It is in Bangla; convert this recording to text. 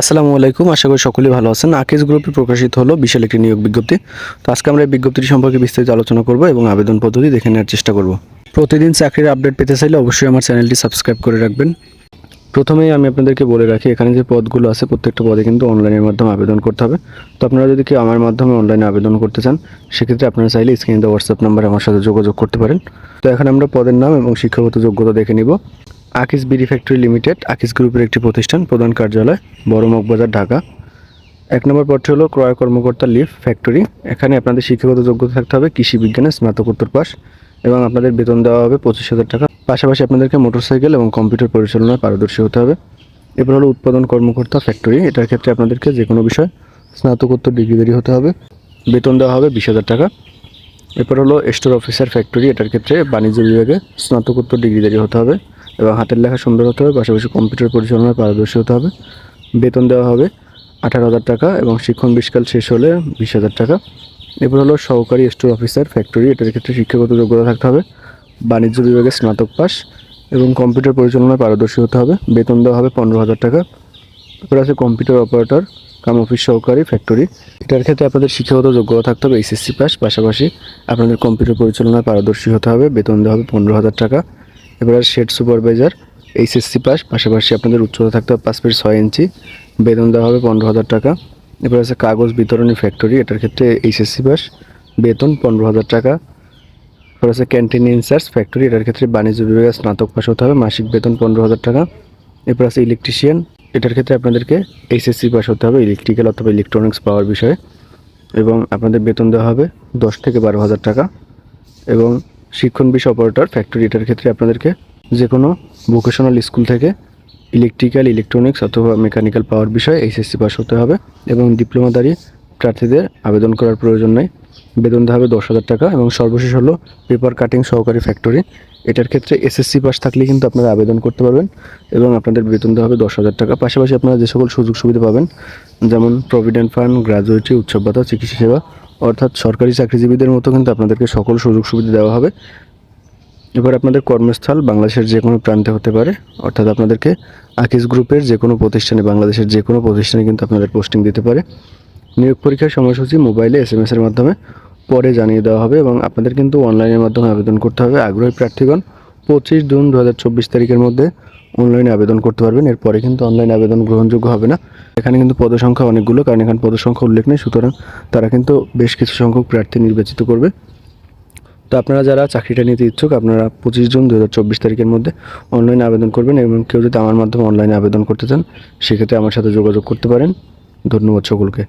আসসালামু আলাইকুম, আশা করি সকলেই ভালো আছেন। আকিজ গ্রুপে প্রকাশিত হলো বিশাল একটি নিয়োগ বিজ্ঞপ্তি। তো আজকে আমরা এই বিজ্ঞপ্তিটি সম্পর্কে বিস্তারিত আলোচনা করব এবং আবেদন পদ্ধতি দেখে নেওয়ার চেষ্টা করব। প্রতিদিন চাকরির আপডেট পেতে চাইলে অবশ্যই আমার চ্যানেলটি সাবস্ক্রাইব করে রাখবেন। প্রথমেই আমি আপনাদেরকে বলে রাখি, এখানে যে পদগুলো আছে, প্রত্যেকটা পদে কিন্তু অনলাইনের মাধ্যমে আবেদন করতে হবে। তো আপনারা যদি কেউ আমার মাধ্যমে অনলাইনে আবেদন করতে চান, সেক্ষেত্রে আপনারা চাইলে স্ক্রিনে হোয়াটসঅ্যাপ নাম্বারে আমার সাথে যোগাযোগ করতে পারেন। তো এখন আমরা পদের নাম এবং শিক্ষাগত যোগ্যতা দেখে নিব। আকিস বিডি ফ্যাক্টরি লিমিটেড, আকিস গ্রুপের একটি প্রতিষ্ঠান, প্রধান কার্যালয়, বড় মগবাজার, ঢাকা। এক নম্বর পদটি হলো ক্রয় কর্মকর্তা লিফ ফ্যাক্টরি। এখানে আপনাদের শিক্ষাগত যোগ্যতা থাকতে হবে, কৃষি বিজ্ঞানে স্নাতকোত্তর পাস এবং আপনাদের বেতন দেওয়া হবে পঁচিশ হাজার টাকা। পাশাপাশি আপনাদেরকে মোটরসাইকেল এবং কম্পিউটার পরিচালনায় পারদর্শী হতে হবে। এরপর হলো উৎপাদন কর্মকর্তা ফ্যাক্টরি। এটার ক্ষেত্রে আপনাদেরকে যে কোনো বিষয় স্নাতকোত্তর ডিগ্রিধারী হতে হবে। বেতন দেওয়া হবে বিশ হাজার টাকা। এরপর হলো স্টোর অফিসার ফ্যাক্টরি। এটার ক্ষেত্রে বাণিজ্য বিভাগে স্নাতকোত্তর ডিগ্রিধারী হতে হবে। এবং হাতের লেখা সুন্দর হতে হবে, পাশাপাশি কম্পিউটার পরিচালনায় পারদর্শী হতে হবে। বেতন দেওয়া হবে আঠারো হাজার টাকা এবং শিক্ষণ বিষকাল শেষ হলে বিশ হাজার টাকা। এরপর হলো সহকারী স্টোর অফিসার, ফ্যাক্টরি, এটার ক্ষেত্রে শিক্ষাগত যোগ্যতা থাকতে হবে। বাণিজ্য বিভাগে স্নাতক পাস এবং কম্পিউটার পরিচালনায় পারদর্শী হতে হবে। বেতন দেওয়া হবে পনেরো হাজার টাকা। এরপর আছে কম্পিউটার অপারেটর, কাম অফিস সহকারী, ফ্যাক্টরি। এটার ক্ষেত্রে আপনাদের শিক্ষাগত যোগ্যতা থাকতে হবে এইচএসসি পাস পাশাপাশি আপনাদের কম্পিউটার পরিচালনায় পারদর্শী হতে হবে। বেতন দেওয়া হবে পনেরো হাজার টাকা। এবার শেড সুপারভাইজার এইচএসসি পাস পাশাপাশি আপনাদের উচ্চতা থাকতে হবে পাঁচ ফিট ছয় ইঞ্চি, বেতন দেওয়া হবে পনেরো হাজার টাকা। এবার আছে কাগজ বিতরণী ফ্যাক্টরি এটার ক্ষেত্রে এইচএসসি পাস বেতন পনেরো হাজার টাকা। এরপর আছে ক্যান্টিন ইনচার্জ ফ্যাক্টরি এটার ক্ষেত্রে বাণিজ্য বিভাগে স্নাতক পাস হতে হবে, মাসিক বেতন পনেরো হাজার টাকা। এরপর আছে ইলেকট্রিশিয়ান এটার ক্ষেত্রে আপনাদেরকে এইচএসসি পাস হতে হবে ইলেকট্রিক্যাল অথবা ইলেকট্রনিক্স পাওয়ার বিষয়ে। এবং আপনাদের বেতন দেওয়া হবে দশ থেকে বারো হাজার টাকা। এবং শিক্ষণ বিষয় অপারেটর ফ্যাক্টরি এটার ক্ষেত্রে আপনাদেরকে যে কোনো ভোকেশনাল স্কুল থেকে ইলেকট্রিক্যাল ইলেকট্রনিক্স অথবা মেকানিক্যাল পাওয়ার বিষয়ে এইচএসসি পাস হতে হবে এবং ডিপ্লোমাদারি প্রার্থীদের আবেদন করার প্রয়োজন নেই। বেতন দেওয়া হবে দশ হাজার টাকা এবং সর্বশেষ হলো পেপার কাটিং সহকারী ফ্যাক্টরি এটার ক্ষেত্রে এসএসসি পাস থাকলে কিন্তু আপনারা আবেদন করতে পারবেন এবং আপনাদের বেতন দেওয়া হবে দশ হাজার টাকা। পাশাপাশি আপনারা যে সকল সুযোগ সুবিধা পাবেন, যেমন প্রভিডেন্ট ফান্ড গ্র্যাজুয়েটি উৎসব ভাতা, চিকিৎসা সেবা অর্থাৎ সরকারি চাকরিজীবীদের মতো কিন্তু আপনাদেরকে সকল সুযোগ সুবিধা দেওয়া হবে। এবার আপনাদের কর্মস্থল বাংলাদেশের যে কোনো প্রান্তে হতে পারে। অর্থাৎ আপনাদেরকে আকিস গ্রুপের যে কোনো প্রতিষ্ঠানে, বাংলাদেশের যে কোনো প্রতিষ্ঠানে কিন্তু আপনাদের পোস্টিং দিতে পারে। নিয়োগ পরীক্ষার সময়সূচি মোবাইলে এস এম এসের মাধ্যমে পরে জানিয়ে দেওয়া হবে এবং আপনাদের কিন্তু অনলাইনের মাধ্যমে আবেদন করতে হবে। আগ্রহী প্রার্থীগণ, পঁচিশ জুন দু হাজার চব্বিশ তারিখের মধ্যে অনলাইনে আবেদন করতে পারবেন। এরপরে কিন্তু অনলাইন আবেদন গ্রহণযোগ্য হবে না। এখানে কিন্তু পদসংখ্যা অনেকগুলো, কারণ এখানে পদসংখ্যা উল্লেখ নেই। সুতরাং তারা কিন্তু বেশ কিছু সংখ্যক প্রার্থী নির্বাচিত করবে। তো আপনারা যারা চাকরিটা নিতে ইচ্ছুক, আপনারা পঁচিশ জুন দু হাজার চব্বিশ তারিখের মধ্যে অনলাইনে আবেদন করবেন এবং কেউ যদি আমার মাধ্যমে অনলাইনে আবেদন করতে চান, সেক্ষেত্রে আমার সাথে যোগাযোগ করতে পারেন। ধন্যবাদ সকলকে।